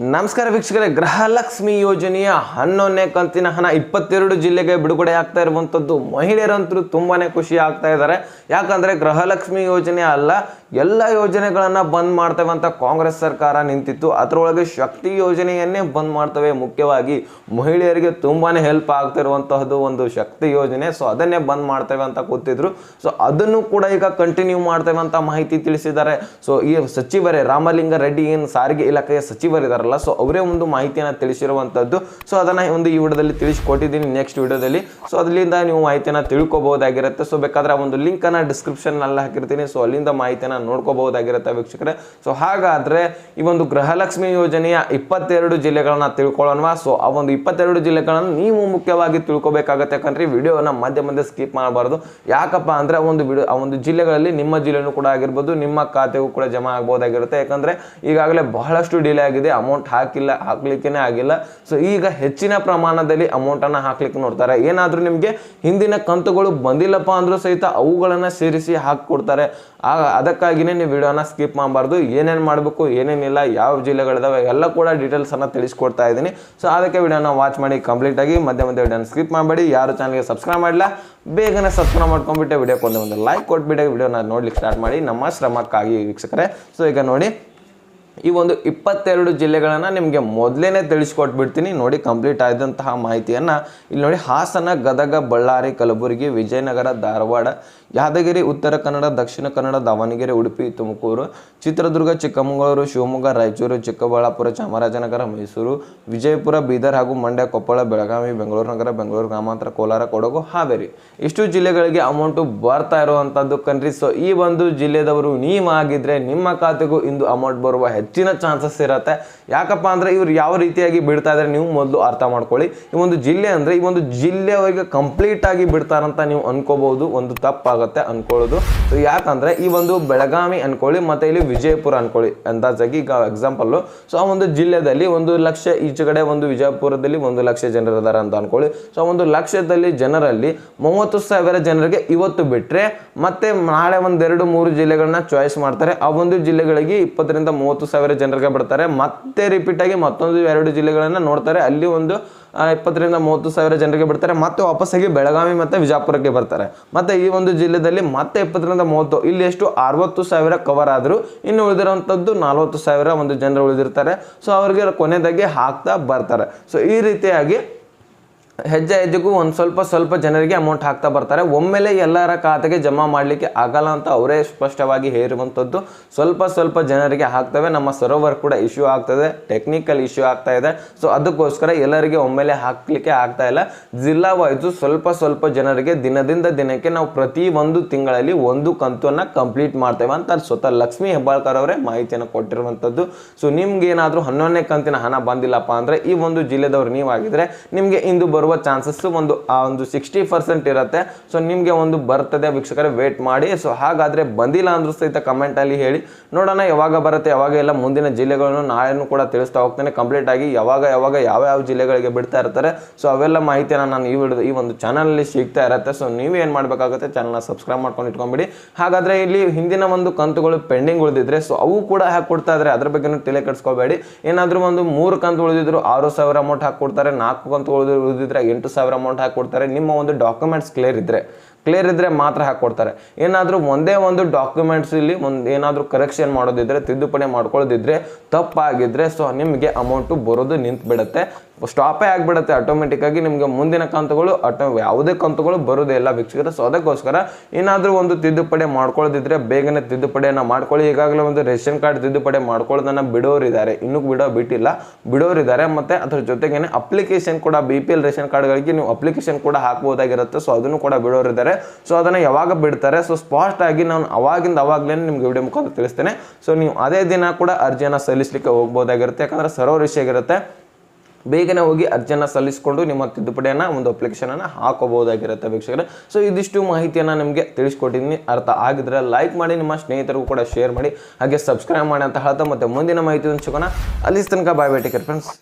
ನಮಸ್ಕಾರ ವೀಕ್ಷಕರೇ ಗೃಹಲಕ್ಷ್ಮಿ ಯೋಜನೆಯ ಹನ್ನೊಂದನೇ ಕಂತಿನ ಹಣ ಇಪ್ಪತ್ತೆರಡು ಜಿಲ್ಲೆಗೆ ಬಿಡುಗಡೆ ಆಗ್ತಾ ಇರುವಂಥದ್ದು ಮಹಿಳೆಯರಂತರೂ ತುಂಬಾನೇ ಖುಷಿ ಆಗ್ತಾ ಇದ್ದಾರೆ. ಯಾಕಂದ್ರೆ ಗೃಹಲಕ್ಷ್ಮಿ ಯೋಜನೆ ಅಲ್ಲ ಎಲ್ಲ ಯೋಜನೆಗಳನ್ನು ಬಂದ್ ಮಾಡ್ತೇವೆ ಅಂತ ಕಾಂಗ್ರೆಸ್ ಸರ್ಕಾರ ನಿಂತಿತ್ತು. ಅದರೊಳಗೆ ಶಕ್ತಿ ಯೋಜನೆಯನ್ನೇ ಬಂದ್ ಮಾಡ್ತವೆ. ಮುಖ್ಯವಾಗಿ ಮಹಿಳೆಯರಿಗೆ ತುಂಬಾ ಹೆಲ್ಪ್ ಆಗ್ತಿರುವಂತಹದ್ದು ಒಂದು ಶಕ್ತಿ ಯೋಜನೆ. ಸೊ ಅದನ್ನೇ ಬಂದ್ ಮಾಡ್ತೇವೆ ಅಂತ ಕೂತಿದ್ರು. ಸೊ ಅದನ್ನು ಕೂಡ ಈಗ ಕಂಟಿನ್ಯೂ ಮಾಡ್ತೇವೆ ಅಂತ ಮಾಹಿತಿ ತಿಳಿಸಿದ್ದಾರೆ. ಸೊ ಈ ಸಚಿವರೇ ರಾಮಲಿಂಗ ರೆಡ್ಡಿ ಏನು ಸಾರಿಗೆ ಇಲಾಖೆಯ ಸಚಿವರಿದಾರಲ್ಲ ಸೊ ಅವರೇ ಒಂದು ಮಾಹಿತಿಯನ್ನು ತಿಳಿಸಿರುವಂಥದ್ದು ಸೊ ಅದನ್ನ ಒಂದು ಈ ವಿಡಿಯೋದಲ್ಲಿ ತಿಳಿಸ್ಕೊಟ್ಟಿದ್ದೀನಿ ನೆಕ್ಸ್ಟ್ ವಿಡಿಯೋದಲ್ಲಿ. ಸೊ ಅದರಿಂದ ನೀವು ಮಾಹಿತಿಯನ್ನು ತಿಳ್ಕೊಬಹುದಾಗಿರುತ್ತೆ. ಸೊ ಬೇಕಾದ್ರೆ ಒಂದು ಲಿಂಕ್ ಅನ್ನ ಡಿಸ್ಕ್ರಿಪ್ಷನ್ನಲ್ಲಿ ಹಾಕಿರ್ತೀನಿ. ಸೊ ಅಲ್ಲಿಂದ ಮಾಹಿತಿಯನ್ನು ನೋಡ್ಕೋಬಹುದಾಗಿರುತ್ತೆ ವೀಕ್ಷಕರೇ. ಸೊ ಹಾಗಾದ್ರೆ ಈ ಒಂದು ಗೃಹಲಕ್ಷ್ಮಿ ಯೋಜನೆಯ ಇಪ್ಪತ್ತೆರಡು ಜಿಲ್ಲೆಗಳನ್ನ ತಿಳ್ಕೊಳ್ಳೋಣ ಸೊ ಆ ಒಂದು ಇಪ್ಪತ್ತೆರಡು ಜಿಲ್ಲೆಗಳನ್ನು ನೀವು ಮುಖ್ಯವಾಗಿ ತಿಳ್ಕೊಬೇಕಾಗತ್ತೆ ಯಾಕಂದ್ರೆ ವಿಡಿಯೋನ ಮಧ್ಯ ಮಧ್ಯೆ ಸ್ಕಿಪ್ ಮಾಡಬಾರ್ದು. ಯಾಕಪ್ಪ ಅಂದ್ರೆ ಒಂದು ವಿಡಿಯೋ ಆ ಒಂದು ಜಿಲ್ಲೆಗಳಲ್ಲಿ ನಿಮ್ಮ ಜಿಲ್ಲೆನೂ ಕೂಡ ಆಗಿರ್ಬೋದು, ನಿಮ್ಮ ಖಾತೆಗೂ ಕೂಡ ಜಮಾ ಆಗ್ಬೋದಾಗಿರುತ್ತೆ ಯಾಕಂದ್ರೆ ಈಗಾಗಲೇ ಬಹಳಷ್ಟು ಡಿಲೇ ಆಗಿದೆ. ಅಮೌಂಟ್ ಹಾಕಿಲ್ಲ, ಹಾಕ್ಲಿಕ್ಕೇನೆ ಆಗಿಲ್ಲ. ಸೊ ಈಗ ಹೆಚ್ಚಿನ ಪ್ರಮಾಣದಲ್ಲಿ ಅಮೌಂಟ್ ಅನ್ನ ಹಾಕ್ಲಿಕ್ಕೆ ನೋಡ್ತಾರೆ. ಏನಾದ್ರೂ ನಿಮಗೆ ಹಿಂದಿನ ಕಂತುಗಳು ಬಂದಿಲ್ಲಪ್ಪ ಅಂದ್ರೂ ಸಹಿತ ಅವುಗಳನ್ನ ಸೇರಿಸಿ ಹಾಕಿಕೊಡ್ತಾರೆ. ಆಗ ಅದಕ್ಕಾಗಿನೇ ನೀವು ವಿಡಿಯೋನ ಸ್ಕಿಪ್ ಮಾಡಬಾರ್ದು. ಏನೇನು ಮಾಡಬೇಕು, ಏನೇನಿಲ್ಲ, ಯಾವ ಜಿಲ್ಲೆಗಳಿದಾವೆ, ಎಲ್ಲ ಕೂಡ ಡೀಟೇಲ್ಸನ್ನು ತಿಳಿಸ್ಕೊಡ್ತಾ ಇದ್ದೀನಿ. ಸೊ ಅದಕ್ಕೆ ವಿಡಿಯೋನ ವಾಚ್ ಮಾಡಿ ಕಂಪ್ಲೀಟಾಗಿ ಮಧ್ಯ ಮಧ್ಯ ವಿಡಿಯೋನ ಸ್ಕಿಪ್ ಮಾಡಬೇಡಿ. ಯಾರು ಚಾನಲ್ಗೆ ಸಬ್ಸ್ಕ್ರೈಬ್ ಮಾಡಿಲ್ಲ, ಬೇಗನೆ ಸಬ್ಸ್ಕ್ರೈಬ್ ಮಾಡ್ಕೊಂಡ್ಬಿಟ್ಟೆ ವಿಡಿಯೋಕ್ಕೆ ಒಂದು ಒಂದು ಲೈಕ್ ಕೊಟ್ಬಿಟ್ಟೆ ವಿಡಿಯೋನ ನೋಡ್ಲಿಕ್ಕೆ ಸ್ಟಾರ್ಟ್ ಮಾಡಿ. ನಮ್ಮ ಶ್ರಮಕ್ಕಾಗಿ ವೀಕ್ಷಕರೇ. ಸೊ ಈಗ ನೋಡಿ, ಈ ಒಂದು ಇಪ್ಪತ್ತೆರಡು ಜಿಲ್ಲೆಗಳನ್ನು ನಿಮಗೆ ಮೊದಲೇ ತಿಳಿಸ್ಕೊಟ್ಬಿಡ್ತೀನಿ. ನೋಡಿ ಕಂಪ್ಲೀಟ್ ಆದಂತಹ ಮಾಹಿತಿಯನ್ನು. ಇಲ್ಲಿ ನೋಡಿ, ಹಾಸನ, ಗದಗ, ಬಳ್ಳಾರಿ, ಕಲಬುರಗಿ, ವಿಜಯನಗರ, ಧಾರವಾಡ ಯಾದಗಿರಿ, ಉತ್ತರ ಕನ್ನಡ, ದಕ್ಷಿಣ ಕನ್ನಡ, ದಾವಣಗೆರೆ, ಉಡುಪಿ, ತುಮಕೂರು, ಚಿತ್ರದುರ್ಗ, ಚಿಕ್ಕಮಗಳೂರು, ಶಿವಮೊಗ್ಗ, ರಾಯಚೂರು, ಚಿಕ್ಕಬಳ್ಳಾಪುರ, ಚಾಮರಾಜನಗರ, ಮೈಸೂರು, ವಿಜಯಪುರ, ಬೀದರ್ ಹಾಗೂ ಮಂಡ್ಯ, ಕೊಪ್ಪಳ, ಬೆಳಗಾವಿ, ಬೆಂಗಳೂರು ನಗರ, ಬೆಂಗಳೂರು ಗ್ರಾಮಾಂತರ, ಕೋಲಾರ, ಕೊಡಗು, ಹಾವೇರಿ. ಇಷ್ಟು ಜಿಲ್ಲೆಗಳಿಗೆ ಅಮೌಂಟು ಬರ್ತಾ ಇರುವಂಥದ್ದು ಕನ್ರಿ ಸೊ ಈ ಒಂದು ಜಿಲ್ಲೆದವರು ನೀವಾಗಿದ್ದರೆ ನಿಮ್ಮ ಖಾತೆಗೂ ಇಂದು ಅಮೌಂಟ್ ಬರುವ ಹೆಚ್ಚಿನ ಚಾನ್ಸಸ್ ಇರುತ್ತೆ. ಯಾಕಪ್ಪ ಅಂದ್ರೆ ಇವ್ರು ಯಾವ ರೀತಿಯಾಗಿ ಬಿಡ್ತಾ ಇದ್ದಾರೆ ನೀವು ಮೊದಲು ಅರ್ಥ ಮಾಡ್ಕೊಳ್ಳಿ. ಈ ಒಂದು ಜಿಲ್ಲೆ ಅಂದ್ರೆ ಈ ಒಂದು ಜಿಲ್ಲೆಯವರಿಗೆ ಕಂಪ್ಲೀಟ್ ಆಗಿ ಬಿಡ್ತಾರಂತ ನೀವು ಅನ್ಕೋಬಹುದು. ಒಂದು ತಪ್ಪಾಗುತ್ತೆ ಅನ್ಕೊಳ್ಳೋದು. ಸೊ ಯಾಕಂದ್ರೆ ಈ ಒಂದು ಬೆಳಗಾವಿ ಅನ್ಕೊಳ್ಳಿ ಮತ್ತೆ ಇಲ್ಲಿ ವಿಜಯಪುರ ಅನ್ಕೊಳ್ಳಿ ಅಂದಾಜಾಗಿ ಈಗ ಎಕ್ಸಾಂಪಲ್ ಸೊ ಆ ಒಂದು ಜಿಲ್ಲೆಯಲ್ಲಿ ಒಂದು ಲಕ್ಷ ಈಚೆಗಡೆ ಒಂದು ವಿಜಯಪುರದಲ್ಲಿ ಒಂದು ಲಕ್ಷ ಜನರಿದ್ದಾರೆ ಅಂತ ಅನ್ಕೊಳ್ಳಿ. ಸೊ ಒಂದು ಲಕ್ಷದಲ್ಲಿ ಜನರಲ್ಲಿ ಮೂವತ್ತು ಸಾವಿರ ಜನರಿಗೆ ಇವತ್ತು ಬಿಟ್ಟರೆ ಮತ್ತೆ ನಾಳೆ ಒಂದೆರಡು ಮೂರು ಜಿಲ್ಲೆಗಳನ್ನ ಚಾಯ್ಸ್ ಮಾಡ್ತಾರೆ. ಆ ಒಂದು ಜಿಲ್ಲೆಗಳಿಗೆ ಇಪ್ಪತ್ತರಿಂದ ಮೂವತ್ತು ಸಾವಿರ ಜನರಿಗೆ ಬಿಡ್ತಾರೆ. ಮತ್ತೆ ರಿಪೀಟ್ ಆಗಿ ಮತ್ತೊಂದು ಎರಡು ಜಿಲ್ಲೆಗಳನ್ನ ನೋಡ್ತಾರೆ. ಅಲ್ಲಿ ಒಂದು ಇಪ್ಪತ್ತರಿಂದ ಮೂವತ್ತು ಸಾವಿರ ಜನರಿಗೆ ಬಿಡ್ತಾರೆ. ಮತ್ತೆ ವಾಪಸ್ಸಾಗಿ ಬೆಳಗಾವಿ ಮತ್ತೆ ವಿಜಾಪುರಕ್ಕೆ ಬರ್ತಾರೆ. ಮತ್ತೆ ಈ ಒಂದು ಜಿಲ್ಲೆಯಲ್ಲಿ ಮತ್ತೆ ಇಪ್ಪತ್ತರಿಂದ ಮೂವತ್ತು, ಇಲ್ಲಿ ಎಷ್ಟು? ಅರವತ್ತು ಸಾವಿರ ಕವರ್ ಆದರೂ. ಇನ್ನು ಉಳಿದಿರುವಂಥದ್ದು ನಲವತ್ತು ಸಾವಿರ ಒಂದು ಜನರು ಉಳಿದಿರ್ತಾರೆ. ಸೊ ಅವರಿಗೆ ಕೊನೆದಾಗಿ ಹಾಕ್ತಾ ಬರ್ತಾರೆ. ಸೊ ಈ ರೀತಿಯಾಗಿ ಹೆಜ್ಜೆ ಹೆಜ್ಜೆಗೂ ಒಂದು ಸ್ವಲ್ಪ ಸ್ವಲ್ಪ ಜನರಿಗೆ ಅಮೌಂಟ್ ಹಾಕ್ತಾ ಬರ್ತಾರೆ. ಒಮ್ಮೆಲೆ ಎಲ್ಲರ ಖಾತೆಗೆ ಜಮಾ ಮಾಡಲಿಕ್ಕೆ ಆಗಲ್ಲ ಅಂತ ಅವರೇ ಸ್ಪಷ್ಟವಾಗಿ ಹೇರುವಂಥದ್ದು. ಸ್ವಲ್ಪ ಸ್ವಲ್ಪ ಜನರಿಗೆ ಹಾಕ್ತವೆ. ನಮ್ಮ ಸರೋವರ್ ಕೂಡ ಇಶ್ಯೂ ಆಗ್ತದೆ. ಟೆಕ್ನಿಕಲ್ ಇಶ್ಯೂ ಆಗ್ತಾ ಇದೆ. ಸೊ ಅದಕ್ಕೋಸ್ಕರ ಎಲ್ಲರಿಗೆ ಒಮ್ಮೆಲೆ ಹಾಕಲಿಕ್ಕೆ ಆಗ್ತಾ ಇಲ್ಲ. ಜಿಲ್ಲಾ ವೈಸು ಸ್ವಲ್ಪ ಸ್ವಲ್ಪ ಜನರಿಗೆ ದಿನದಿಂದ ದಿನಕ್ಕೆ ನಾವು ಪ್ರತಿ ಒಂದು ತಿಂಗಳಲ್ಲಿ ಒಂದು ಕಂತನ್ನು ಕಂಪ್ಲೀಟ್ ಮಾಡ್ತೇವೆ ಅಂತ ಸ್ವತಃ ಲಕ್ಷ್ಮೀ ಹೆಬ್ಬಾಳ್ಕರ್ ಅವರೇ ಮಾಹಿತಿಯನ್ನು ಕೊಟ್ಟಿರುವಂಥದ್ದು. ಸೊ ನಿಮ್ಗೆ ಏನಾದರೂ ಹನ್ನೊಂದನೇ ಕಂತಿನ ಹಣ ಬಂದಿಲ್ಲಪ್ಪ ಅಂದರೆ ಈ ಒಂದು ಜಿಲ್ಲೆದವ್ರು ನೀವಾಗಿದ್ರೆ ನಿಮಗೆ ಇಂದು ಬರುವ ಚಾನ್ಸಸ್ ಒಂದು, ಆ ಒಂದು ಸಿಕ್ಸ್ಟಿ ಪರ್ಸೆಂಟ್ ಇರುತ್ತೆ. ಸೊ ನಿಮಗೆ ಒಂದು ಬರ್ತದೆ ವೀಕ್ಷಕರೇ ವೇಟ್ ಮಾಡಿ. ಸೊ ಹಾಗಾದ್ರೆ ಬಂದಿಲ್ಲ ಅಂದ್ರೂ ಸಹಿತ ಕಮೆಂಟಲ್ಲಿ ಹೇಳಿ. ನೋಡೋಣ, ಯಾವಾಗ ಬರುತ್ತೆ, ಯಾವಾಗ ಎಲ್ಲ ಮುಂದಿನ ಜಿಲ್ಲೆಗಳನ್ನು ನಾಳೆನೂ ಕೂಡ ತಿಳಿಸ್ತಾ ಹೋಗ್ತೇನೆ. ಕಂಪ್ಲೀಟ್ ಆಗಿ ಯಾವಾಗ ಯಾವಾಗ, ಯಾವ ಯಾವ ಜಿಲ್ಲೆಗಳಿಗೆ ಬಿಡ್ತಾ ಇರ್ತಾರೆ. ಸೊ ಅವೆಲ್ಲ ಮಾಹಿತಿಯನ್ನು ನಾನು ಈ ವಿಡಿಯೋ, ಈ ಒಂದು ಚಾನಲಲ್ಲಿ ಸಿಗ್ತಾ ಇರುತ್ತೆ. ಸೊ ನೀವು ಏನು ಮಾಡಬೇಕಾಗುತ್ತೆ ಚಾನಲ್ನ ಸಬ್ಸ್ಕ್ರೈಬ್ ಮಾಡ್ಕೊಂಡು ಇಟ್ಕೊಂಬಿಡಿ. ಹಾಗಾದ್ರೆ ಇಲ್ಲಿ ಹಿಂದಿನ ಒಂದು ಕಂತುಗಳು ಪೆಂಡಿಂಗ್ ಉಳಿದಿದ್ರೆ ಸೊ ಅವು ಕೂಡ ಹಾಕೊಡ್ತಾ ಇದ್ರೆ ಅದ್ರ ಬಗ್ಗೆನೂ ತಲೆ ಕೆಡಿಸ್ಕೋಬೇಡಿ. ಏನಾದರೂ ಒಂದು ಮೂರು ಕಂತು ಉಳಿದಿದ್ರು, ಆರು ಸಾವಿರ ಅಮೌಂಟ್ ಹಾಕೊಡ್ತಾರೆ ನಾಲ್ಕು ಕಂತು ಉಳಿದು ಉಳಿದಿದ್ರೆ ಎಂಟು ಸಾವಿರ ಅಮೌಂಟ್ ಹಾಕೊಡ್ತಾರೆ ನಿಮ್ಮ ಒಂದು ಡಾಕ್ಯುಮೆಂಟ್ಸ್ ಕ್ಲಿಯರ್ ಇದ್ರೆ ಕ್ಲಿಯರ್ ಇದ್ದರೆ ಮಾತ್ರ ಹಾಕ್ಕೊಡ್ತಾರೆ ಏನಾದರೂ ಒಂದೇ ಒಂದು ಡಾಕ್ಯುಮೆಂಟ್ಸ್ ಇಲ್ಲಿ ಒಂದು ಏನಾದರೂ ಕರೆಕ್ಷನ್ ಮಾಡೋದಿದ್ರೆ, ತಿದ್ದುಪಡಿ ಮಾಡ್ಕೊಳ್ಳೋದಿದ್ರೆ ತಪ್ಪಾಗಿದ್ದರೆ ಸೊ ನಿಮಗೆ ಅಮೌಂಟು ಬರೋದು ನಿಂತು ಬಿಡುತ್ತೆ ಸ್ಟಾಪೇ ಆಗಿಬಿಡುತ್ತೆ ಆಟೋಮೆಟಿಕ್ಕಾಗಿ ನಿಮಗೆ ಮುಂದಿನ ಕಂತುಗಳು ಆಟೋ ಯಾವುದೇ ಕಂತುಗಳು ಬರೋದೇ ಇಲ್ಲ ವೀಕ್ಷಕರು. ಸೊ ಅದಕ್ಕೋಸ್ಕರ ಏನಾದರೂ ಒಂದು ತಿದ್ದುಪಡಿ ಮಾಡ್ಕೊಳ್ಳೋದಿದ್ರೆ ಬೇಗನೆ ತಿದ್ದುಪಡಿಯನ್ನು ಮಾಡ್ಕೊಳ್ಳಿ. ಈಗಾಗಲೇ ಒಂದು ರೇಷನ್ ಕಾರ್ಡ್ ತಿದ್ದುಪಡಿ ಮಾಡ್ಕೊಳ್ಳೋದನ್ನು ಬಿಡೋರಿದ್ದಾರೆ. ಇನ್ನೂ ಬಿಡೋ ಬಿಟ್ಟಿಲ್ಲ. ಬಿಡೋರಿದ್ದಾರೆ ಮತ್ತು ಅದ್ರ ಜೊತೆಗೇನೆ ಅಪ್ಲಿಕೇಶನ್ ಕೂಡ ಬಿ ಪಿ ಎಲ್ ರೇಷನ್ ಕಾರ್ಡ್ಗಳಿಗೆ ನೀವು ಅಪ್ಲಿಕೇಶನ್ ಕೂಡ ಹಾಕ್ಬೋದಾಗಿರುತ್ತೆ. ಸೊ ಅದನ್ನು ಕೂಡ ಬಿಡೋರಿದ್ದಾರೆ. ಸೊ ಅದನ್ನು ಯಾವಾಗ ಬಿಡ್ತಾರೆ? ಸೊ ಸ್ಪಾಸ್ಟ್ ಆಗಿ ನಾನು ಅವಾಗಿಂದ ಅವಾಗಲೇ ನಿಮ್ಗೆ ವಿಡಿಯೋ ಮುಖಾಂತರ ತಿಳಿಸ್ತೇನೆ. ಸೊ ನೀವು ಅದೇ ದಿನ ಕೂಡ ಅರ್ಜಿಯನ್ನು ಸಲ್ಲಿಸಲಿಕ್ಕೆ ಹೋಗ್ಬೋದಾಗಿರುತ್ತೆ. ಯಾಕಂದ್ರೆ ಸರ್ವರ್ ವಿಷಯ ಆಗಿರುತ್ತೆ. ಬೇಗನೆ ಹೋಗಿ ಅರ್ಜಿಯನ್ನು ಸಲ್ಲಿಸಿಕೊಂಡು ನಿಮ್ಮ ತಿದ್ದುಪಡಿಯನ್ನು, ಒಂದು ಅಪ್ಲಿಕೇಶನನ್ನು ಹಾಕೋಬಹುದಾಗಿರುತ್ತೆ ವೀಕ್ಷಕರೇ. ಸೊ ಇದಿಷ್ಟು ಮಾಹಿತಿಯನ್ನು ನಿಮಗೆ ತಿಳಿಸ್ಕೊಟ್ಟಿದ್ದೀನಿ. ಅರ್ಥ ಆಗಿದ್ರೆ ಲೈಕ್ ಮಾಡಿ, ನಿಮ್ಮ ಸ್ನೇಹಿತರಿಗೂ ಕೂಡ ಶೇರ್ ಮಾಡಿ. ಹಾಗೆ ಸಬ್ಸ್ಕ್ರೈಬ್ ಮಾಡಿ ಅಂತ ಹೇಳ್ತಾ ಮತ್ತೆ ಮುಂದಿನ ಮಾಹಿತಿ ಹಂಚ್ಕೋಣ ಅಲ್ಲಿ ತನಕ ಬಾಯ್ ಬೇಟಿಕರ್ ಫ್ರೆಂಡ್ಸ್